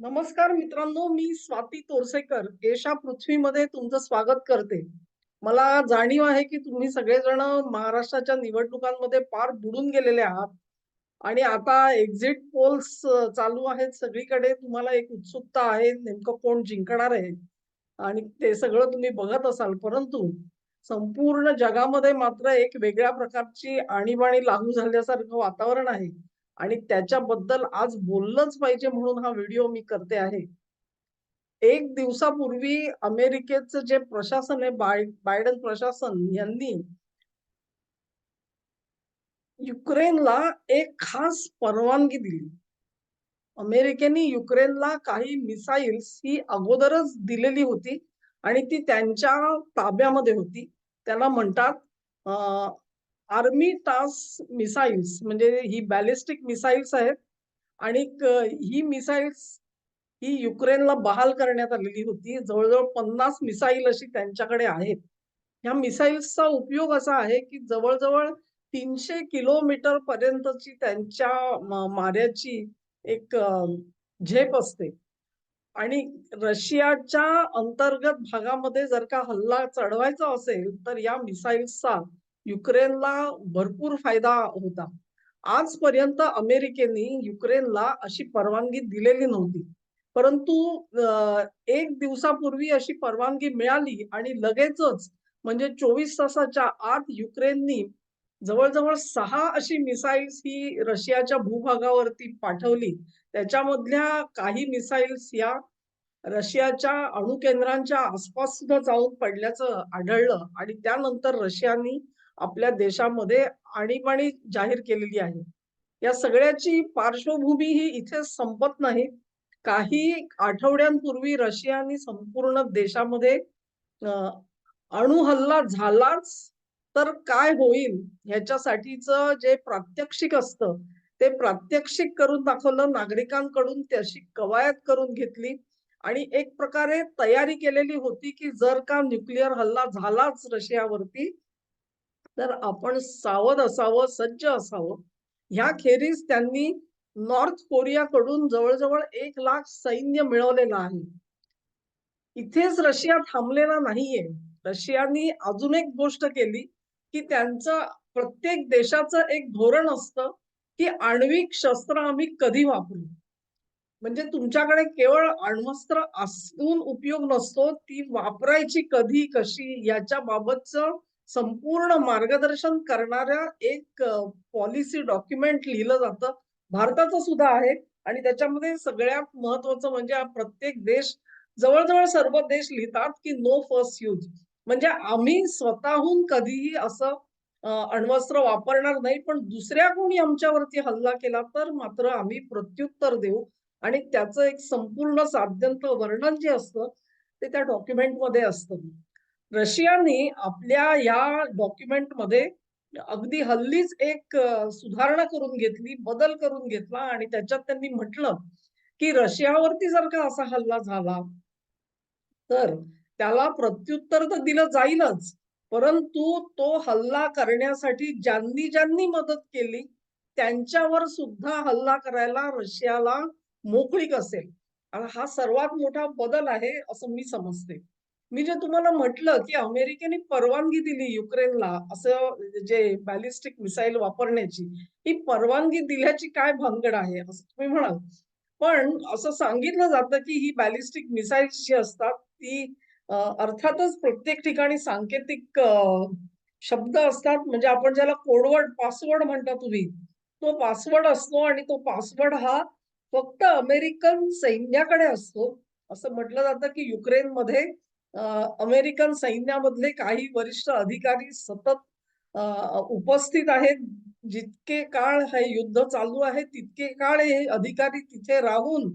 नमस्कार मित्रांनो मी स्वाती तोरसेकर. एशा पृथ्वीमध्ये तुमचं स्वागत करते. मला जाणीव आहे की तुम्ही सगळेजण महाराष्ट्राच्या निवडणुकांमध्ये पार बुडून गेलेले आहात. आणि आता एक्झिट पोल्स चालू आहेत सगळीकडे. तुम्हाला एक उत्सुकता आहे नेमकं कोण जिंकणार आहे? आणि ते सगळं तुम्ही बघत असाल. परंतु संपूर्ण जगामध्ये मात्र एक वेगळ्या प्रकारची आणीबाणी लागू झाल्यासारखं वातावरण आहे. आणि त्याच्याबद्दल आज बोललंच पाहिजे म्हणून हा व्हिडिओ मी करते आहे. एक दिवसापूर्वी अमेरिकेचं जे प्रशासन आहे बाय बायडन प्रशासन यांनी युक्रेनला एक खास परवानगी दिली. अमेरिकेने युक्रेनला काही मिसाईल्स ही अगोदरच दिलेली होती आणि ती त्यांच्या ताब्यामध्ये होती. त्याला म्हणतात आर्मी टास्क मिसाईल्स म्हणजे ही बॅलिस्टिक मिसाईल्स आहेत आणि ही मिसाईल्स ही युक्रेनला बहाल करण्यात आलेली होती. जवळजवळ पन्नास मिसाईल अशी त्यांच्याकडे आहेत. ह्या मिसाईल्सचा उपयोग असा आहे की जवळजवळ तीनशे किलोमीटर पर्यंतची त्यांच्या माऱ्याची एक झेप असते. आणि रशियाच्या अंतर्गत भागामध्ये जर का हल्ला चढवायचा असेल तर या मिसाईल्सचा युक्रेनला भरपूर फायदा होता. आजपर्यंत अमेरिकेने युक्रेनला अशी परवानगी दिलेली नव्हती. परंतु एक दिवसापूर्वी अशी परवानगी मिळाली आणि लगेचच म्हणजे चोवीस तासाच्या आत युक्रेननी जवळजवळ सहा अशी मिसाईल्स ही रशियाच्या भूभागावरती पाठवली. त्याच्यामधल्या काही मिसाईल्स या रशियाच्या अणुकेंद्रांच्या आसपास सुद्धा जाऊन पडल्याचं आढळलं आणि त्यानंतर रशियानी आपल्या देशामध्ये आणीबाणी जाहीर केलेली आहे. या सगळ्याची पार्श्वभूमी ही इथे संपत नाही. काही आठवड्यांपूर्वी रशियाने संपूर्ण देशामध्ये अणु हल्ला झालाच तर काय होईल ह्याच्यासाठीच जे प्रात्यक्षिक असतं ते प्रात्यक्षिक करून दाखवलं नागरिकांकडून त्याची कवायत करून घेतली आणि एक प्रकारे तयारी केलेली होती की जर का न्यूक्लिअर हल्ला झालाच रशियावरती तर आपण सावध असावं सज्ज असावं. ह्या खेरीज त्यांनी नॉर्थ कोरियाकडून जवळजवळ एक लाख सैन्य मिळवलेलं आहे. इथेच रशिया थांबलेला नाहीये. रशियानी अजून एक गोष्ट केली की त्यांचं प्रत्येक देशाचं एक धोरण असतं की आण्विक शस्त्र आम्ही कधी वापरू? म्हणजे तुमच्याकडे केवळ अण्वस्त्र असून उपयोग नसतो ती वापरायची कधी कशी याच्या बाबतचं संपूर्ण मार्गदर्शन करणाऱ्या एक पॉलिसी डॉक्युमेंट लिहिलं जातं. भारताचं सुद्धा आहे आणि त्याच्यामध्ये सगळ्यात महत्वाचं म्हणजे प्रत्येक देश जवळजवळ सर्व देश लिहितात की नो फर्स्ट यूज म्हणजे आम्ही स्वतःहून कधीही असं अण्वस्त्र वापरणार नाही पण दुसऱ्या कोणी आमच्यावरती हल्ला केला तर मात्र आम्ही प्रत्युत्तर देऊ. आणि त्याचं एक संपूर्ण साध्यंत वर्णन जे असतं ते त्या डॉक्युमेंटमध्ये असतं. रशियाने आपल्या या डॉक्युमेंटमध्ये अगदी हल्लीच एक सुधारणा करून घेतली बदल करून घेतला आणि त्याच्यात त्यांनी म्हटलं की रशियावरती जर का असा हल्ला झाला तर त्याला प्रत्युत्तर तर दिलं जाईलच परंतु तो हल्ला करण्यासाठी ज्यांनी ज्यांनी मदत केली त्यांच्यावर सुद्धा हल्ला करायला रशियाला मोकळीक असेल. हा सर्वात मोठा बदल आहे असं मी समजते. मी जे तुम्हाला म्हटलं की अमेरिकेने परवानगी दिली युक्रेनला असं जे बॅलिस्टिक मिसाईल वापरण्याची ही परवानगी दिल्याची काय भानगड आहे असं तुम्ही म्हणाल. पण असं सांगितलं जातं की ही बॅलिस्टिक मिसाईल जी असतात ती अर्थातच प्रत्येक ठिकाणी सांकेतिक शब्द असतात. म्हणजे आपण ज्याला कोडवर्ड पासवर्ड म्हणता तुम्ही तो पासवर्ड असतो आणि तो पासवर्ड हा फक्त अमेरिकन सैन्याकडे असतो. असं म्हटलं जातं की युक्रेनमध्ये अमेरिकन सैन्यामधले काही वरिष्ठ अधिकारी सतत उपस्थित आहेत. जितके काळ हे युद्ध चालू आहे तितके काळ हे अधिकारी तिथे राहून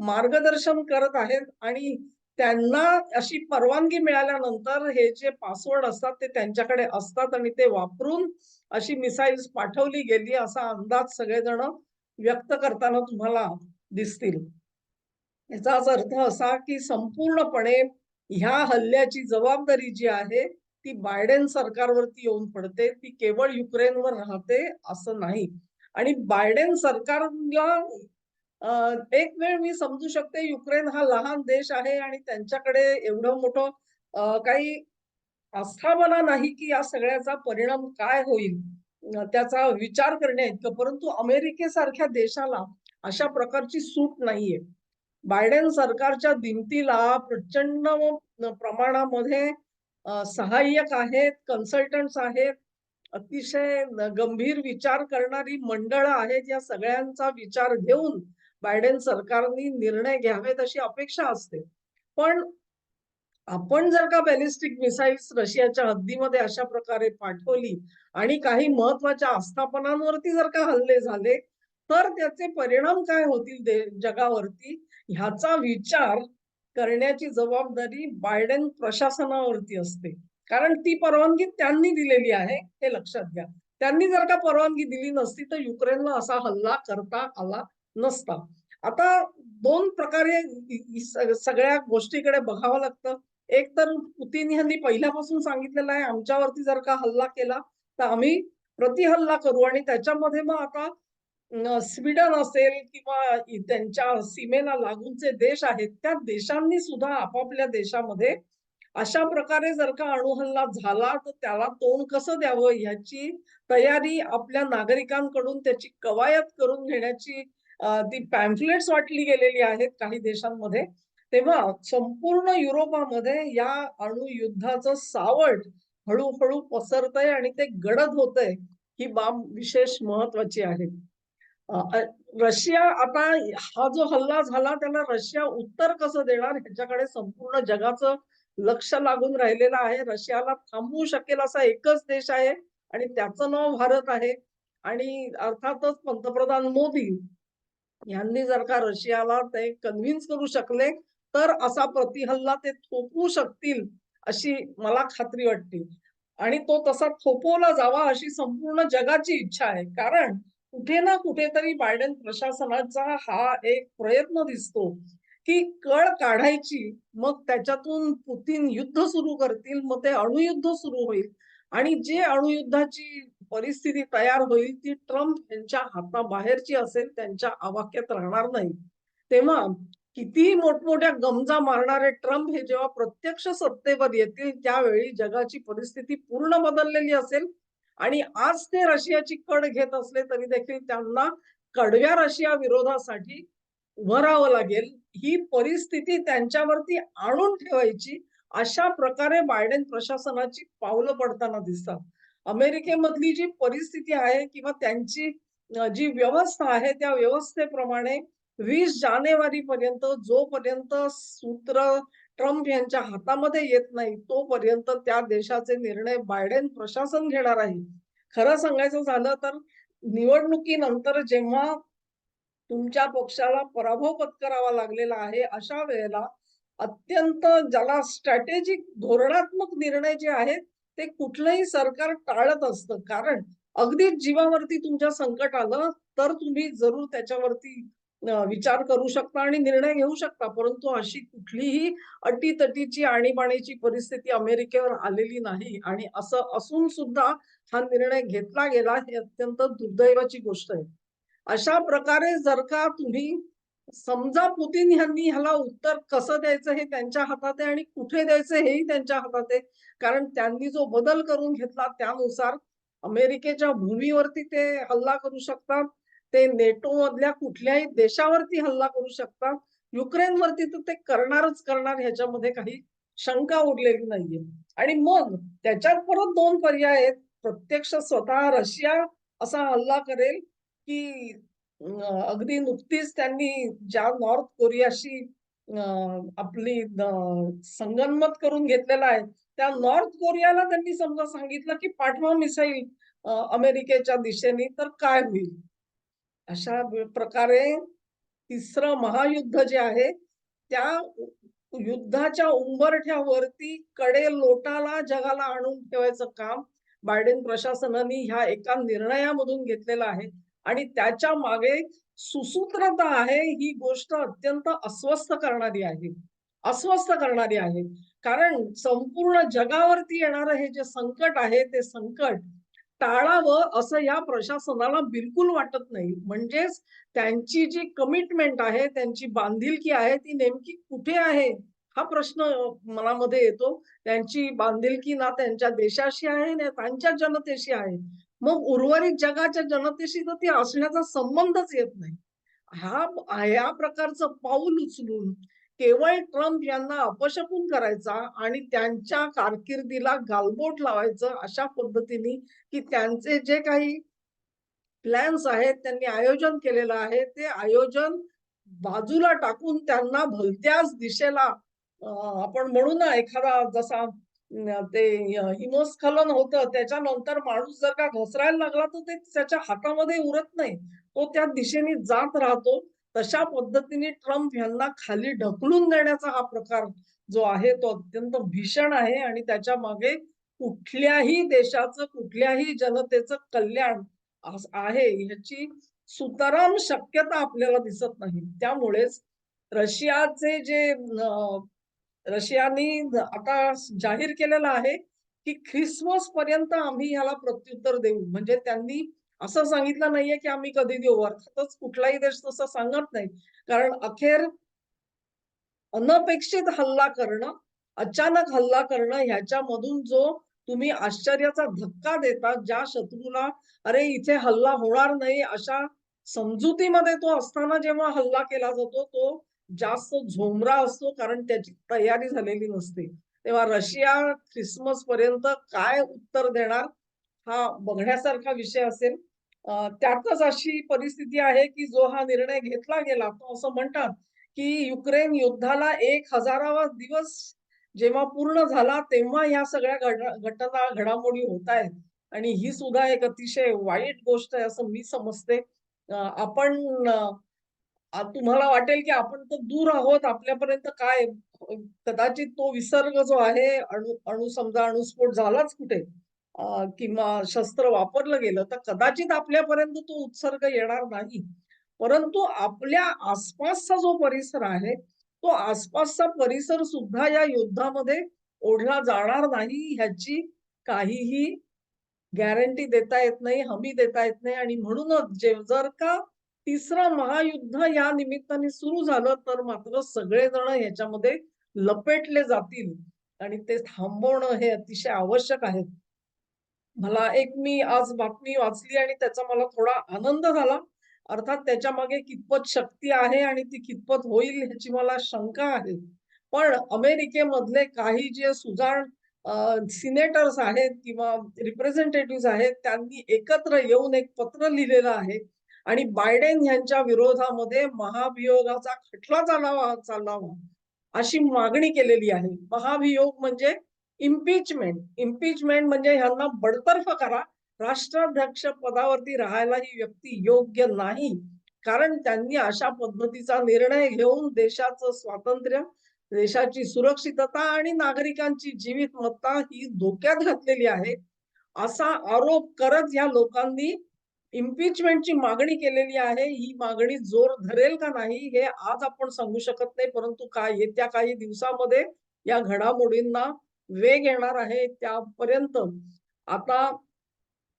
मार्गदर्शन करत आहेत आणि त्यांना अशी परवानगी मिळाल्यानंतर हे जे पासवर्ड असतात ते त्यांच्याकडे असतात आणि ते वापरून अशी मिसाईल्स पाठवली गेली असा अंदाज सगळेजण व्यक्त करताना तुम्हाला दिसतील. याचाच अर्थ असा की संपूर्णपणे ह्या हल्ल्याची जबाबदारी जी आहे ती बायडेन सरकारवरती येऊन पडते ती केवळ युक्रेनवर राहते असं नाही आणि बायडेन सरकारला एक वेळ मी समजू शकते युक्रेन हा लहान देश आहे आणि त्यांच्याकडे एवढं मोठं काही आस्थापना नाही की या सगळ्याचा परिणाम काय होईल त्याचा विचार करण्याइतकं. परंतु अमेरिकेसारख्या देशाला अशा प्रकारची सूट नाहीये. बायडेन सरकारच्या दिमतीला प्रचंड प्रमाणामध्ये सहाय्यक आहेत, कन्सल्टंट्स आहेत, अतिशय गंभीर विचार करणारी मंडळं आहेत. या सगळ्यांचा विचार घेऊन बायडेन सरकारनी निर्णय घ्यावेत अशी अपेक्षा असते. पण आपण जर का बॅलिस्टिक मिसाईल्स रशियाच्या हद्दीमध्ये अशा प्रकारे पाठवली आणि काही महत्त्वाच्या आस्थापनांवरती जर का हल्ले झाले, तर त्याचे परिणाम काय होतील जगावरती ह्याचा विचार करण्याची जबाबदारी बायडेन प्रशासनावरती असते. कारण ती परवानगी त्यांनी दिलेली आहे, हे लक्षात घ्या. त्यांनी जर का परवानगी दिली नसती, तर युक्रेनला असा हल्ला करता आला नसता. आता दोन प्रकारे सगळ्या गोष्टीकडे बघावं लागतं. एक तर पुतीन यांनी पहिल्यापासून सांगितलेलं आहे, आमच्यावरती जर का हल्ला केला, तर आम्ही प्रतिहल्ला करू आणि त्याच्यामध्ये मग आता स्वीडन असेल किंवा त्यांच्या सीमेला लागूनचे देश आहेत, त्या देशांनी सुद्धा आपापल्या देशामध्ये अशा प्रकारे जर का अणुहल्ला झाला, तर त्याला तोंड कसं द्यावं ह्याची तयारी आपल्या नागरिकांकडून त्याची कवायत करून घेण्याची ती पॅम्फलेट्स वाटली गेलेली आहेत काही देशांमध्ये. तेव्हा संपूर्ण युरोपामध्ये या अणुयुद्धाचं सावट हळूहळू पसरतंय आणि ते गडद होतंय, ही बाब विशेष महत्वाची आहे. रशिया आता हा जो हल्ला झाला त्याला रशिया उत्तर कसं देणार ह्याच्याकडे संपूर्ण जगाचं लक्ष लागून राहिलेलं आहे. रशियाला थांबवू शकेल असा एकच देश आहे आणि त्याचं नाव भारत आहे आणि अर्थातच पंतप्रधान मोदी यांनी जर का रशियाला ते कन्व्हिन्स करू शकले, तर असा प्रतिहल्ला ते थोपवू शकतील, अशी मला खात्री वाटते. आणि तो तसा थोपवला जावा अशी संपूर्ण जगाची इच्छा आहे. कारण कुठे ना कुठेतरी बायडेन प्रशासनाचा हा एक प्रयत्न दिसतो, की कळ काढायची, मग त्याच्यातून पुतीन युद्ध सुरू करतील, मग ते अणुयुद्ध सुरू होईल आणि जे अणुयुद्धाची परिस्थिती तयार होईल, ती ट्रम्प यांच्या हाताबाहेरची असेल, त्यांच्या आवाक्यात राहणार नाही. तेव्हा कितीही मोठमोठ्या गमजा मारणारे ट्रम्प हे जेव्हा प्रत्यक्ष सत्तेवर येतील, त्यावेळी जगाची परिस्थिती पूर्ण बदललेली असेल आणि आज ते रशियाची कड घेत असले तरी देखील त्यांना कडव्या रशिया विरोधासाठी उभं राहावं लागेल. ही परिस्थिती त्यांच्यावरती आणून ठेवायची, अशा प्रकारे बायडेन प्रशासनाची पावलं पडताना दिसतात. अमेरिकेमधली जी परिस्थिती आहे किंवा त्यांची जी व्यवस्था आहे, त्या व्यवस्थेप्रमाणे 20 जानेवारीपर्यंत जोपर्यंत सूत्र ट्रम्प यांच्या हातामध्ये येत नाही, तोपर्यंत त्या देशाचे निर्णय बायडेन प्रशासन घेणार आहे. खरं सांगायचं झालं तर निवडणुकीनंतर जेव्हा तुमच्या पक्षाला पराभव पत्करावा लागलेला आहे, अशा वेळेला अत्यंत ज्याला स्ट्रॅटेजिक धोरणात्मक निर्णय जे आहेत, ते कुठलंही सरकार टाळत असतं. कारण अगदीच जीवावरती तुमच्या संकट आलं, तर तुम्ही जरूर त्याच्यावरती विचार करू शकता आणि निर्णय घेऊ शकता. परंतु अशी कुठलीही अटीतटीची आणीबाणीची परिस्थिती अमेरिकेवर आलेली नाही आणि असं असून सुद्धा हा निर्णय घेतला गेला, हे अत्यंत दुर्दैवाची गोष्ट आहे. अशा प्रकारे जर का तुम्ही समजा पुतिन यांनी ह्याला उत्तर कसं द्यायचं हे त्यांच्या हातात आहे आणि कुठे द्यायचं हेही त्यांच्या हातात आहे. कारण त्यांनी जो बदल करून घेतला त्यानुसार अमेरिकेच्या भूमीवरती ते हल्ला करू शकतात. ते नेटो मधल्या कुठल्याही देशावरती हल्ला करू शकतात. युक्रेनवरती तर ते करणारच करणार ह्याच्यामध्ये काही शंका उरलेली नाहीये. आणि मग त्याच्यात परत दोन पर्याय आहेत. प्रत्यक्ष स्वतः रशिया असा हल्ला करेल, की अगदी नुकतीच त्यांनी ज्या नॉर्थ कोरियाशी आपली संगनमत करून घेतलेला आहे, त्या नॉर्थ कोरियाला त्यांनी समजा सांगितलं, की पाठवा मिसाईल अमेरिकेच्या दिशेने तर काय होईल? अशा प्रकारे तिसरं महायुद्ध जे आहे, त्या युद्धाच्या उंबरठ्यावरती कडे लोटाला जगाला आणून ठेवायचं काम बायडेन प्रशासनाने ह्या एका निर्णयामधून घेतलेलं आहे आणि त्याच्यामागे सुसूत्रता आहे, ही गोष्ट अत्यंत अस्वस्थ करणारी आहे. अस्वस्थ करणारी आहे. कारण संपूर्ण जगावरती येणारं हे जे संकट आहे, ते संकट टाळावं असं या प्रशासनाला बिलकुल वाटत नाही. म्हणजेच त्यांची जी कमिटमेंट आहे, त्यांची बांधिलकी आहे, ती नेमकी कुठे आहे? हा प्रश्न मनामध्ये येतो. त्यांची बांधिलकी ना त्यांच्या देशाशी आहे, ना त्यांच्या जनतेशी आहे. मग उर्वरित जगाच्या जनतेशी तर ती असण्याचा संबंधच येत नाही. हा या प्रकारचं पाऊल उचलून केवळ ट्रम्प यांना अपशकून करायचा आणि त्यांच्या कारकिर्दीला गालबोट लावायचं अशा पद्धतीने, की त्यांचे जे काही प्लॅन्स आहेत, त्यांनी आयोजन केलेलं आहे, ते आयोजन बाजूला टाकून त्यांना भलत्याच दिशेला आपण म्हणू ना एखादा जसा ते हिमस्खलन होतं, त्याच्यानंतर माणूस जर का घसरायला लागला, तर ते त्याच्या हातामध्ये उरत नाही. तो त्या दिशेने जात राहतो. तशा पद्धतीने ट्रम्प यांना खाली ढकलून देण्याचा हा प्रकार जो आहे, तो अत्यंत भीषण आहे आणि त्याच्यामागे कुठल्याही देशाचं, कुठल्याही जनतेचं कल्याण आहे ह्याची सुताराम शक्यता आपल्याला दिसत नाही. त्यामुळेच रशियाचे जे रशियानी आता जाहीर केलेलं आहे, की ख्रिसमस पर्यंत आम्ही ह्याला प्रत्युत्तर देऊ. म्हणजे त्यांनी असं सांगितलं नाहीये, की आम्ही कधी देऊ. अर्थातच कुठलाही देश तसं सांगत नाही. कारण अखेर अनपेक्षित हल्ला करणं, अचानक हल्ला करणं ह्याच्यामधून जो तुम्ही आश्चर्याचा धक्का देता, ज्या शत्रूला अरे इथे हल्ला होणार नाही अशा समजुतीमध्ये तो असताना जेव्हा हल्ला केला जातो, तो जास्त झोमरा असतो कारण त्याची तयारी झालेली नसते. तेव्हा रशिया ख्रिसमस पर्यंत काय उत्तर देणार हा बघण्यासारखा विषय असेल. त्यातच अशी परिस्थिती आहे, की जो हा निर्णय घेतला गेला, तो असं म्हणतात, की युक्रेन युद्धाला 1000वा दिवस जेव्हा पूर्ण झाला, तेव्हा ह्या सगळ्या घटना, घडामोडी होतायत आणि ही सुद्धा एक अतिशय वाईट गोष्ट आहे असं मी समजते. आपण तुम्हाला वाटेल, की आपण तर दूर आहोत, आपल्यापर्यंत काय? कदाचित तो विसर्ग जो आहे, अणु अणु समजा अणुस्फोट झालाच कुठे? किंवा शस्त्र वापरलं गेलं, तर कदाचित आपल्यापर्यंत तो उत्सर्ग येणार नाही. परंतु आपल्या आसपासचा जो परिसर आहे, तो आसपासचा परिसर सुद्धा या युद्धामध्ये ओढला जाणार नाही ह्याची काहीही गॅरंटी देता येत नाही, हमी देता येत नाही आणि म्हणूनच जे जर का तिसरं महायुद्ध या निमित्ताने सुरू झालं, तर मात्र सगळेजण ह्याच्यामध्ये लपेटले जातील आणि ते थांबवणं हे अतिशय आवश्यक आहे. मला एक मी आज बातमी वाचली आणि त्याचा मला थोडा आनंद झाला. अर्थात त्याच्यामागे कितपत शक्ती आहे आणि ती कितपत होईल ह्याची मला शंका आहे. पण अमेरिकेमधले काही जे सुजाण सिनेटर्स आहेत किंवा रिप्रेझेंटेटिव्ह आहेत, त्यांनी एकत्र येऊन एक पत्र लिहिलेलं आहे आणि बायडेन यांच्या विरोधामध्ये महाभियोगाचा खटला चालावा चालावा, अशी मागणी केलेली आहे. महाभियोग म्हणजे इम्पीचमेंट. इम्पीचमेंट म्हणजे ह्यांना बडतर्फ करा. राष्ट्राध्यक्ष पदावरती राहायला ही व्यक्ती योग्य नाही. कारण त्यांनी अशा पद्धतीचा निर्णय घेऊन देशाचं स्वातंत्र्य, देशाची सुरक्षितता आणि नागरिकांची जीवितमत्ता ही धोक्यात घातलेली आहे. असा आरोप करत या लोकांनी इम्पीचमेंटची मागणी केलेली आहे. ही मागणी जोर धरेल का नाही हे आज आपण सांगू शकत नाही. परंतु काय येत्या काही दिवसामध्ये या घडामोडींना वेग येणार आहे. त्यापर्यंत आता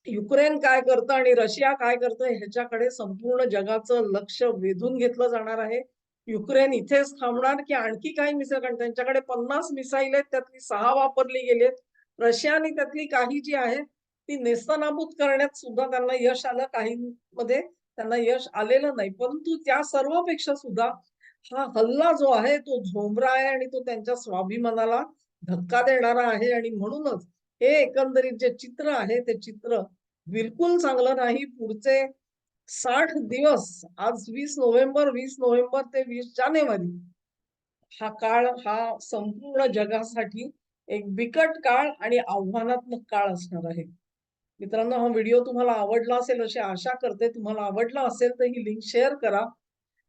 युक्रेन काय करतं आणि रशिया काय करतं ह्याच्याकडे संपूर्ण जगाचं लक्ष वेधून घेतलं जाणार आहे. युक्रेन इथेच थांबणार की आणखी काही मिसाईल कारण त्यांच्याकडे 50 मिसाईल आहेत, त्यातली सहा वापरली गेली आहेत. रशियाने त्यातली काही जी आहे ती नेस्तनाबूत करण्यात सुद्धा त्यांना यश आलं. काहींमध्ये त्यांना यश आलेलं नाही. परंतु त्या सर्वपेक्षा सुद्धा हा हल्ला जो आहे तो झोमरा आहे आणि तो त्यांच्या स्वाभिमानाला धक्का देणारा आहे आणि म्हणूनच हे एकंदरीत जे चित्र आहे ते चित्र बिलकुल चांगलं नाही. पुढचे साठ दिवस आज वीस नोव्हेंबर, वीस नोव्हेंबर ते वीस जानेवारी हा काळ हा संपूर्ण जगासाठी एक बिकट काळ आणि आव्हानात्मक काळ असणार आहे. मित्रांनो, हा व्हिडिओ तुम्हाला आवडला असेल अशी आशा करते. तुम्हाला आवडला असेल तर ही लिंक शेअर करा.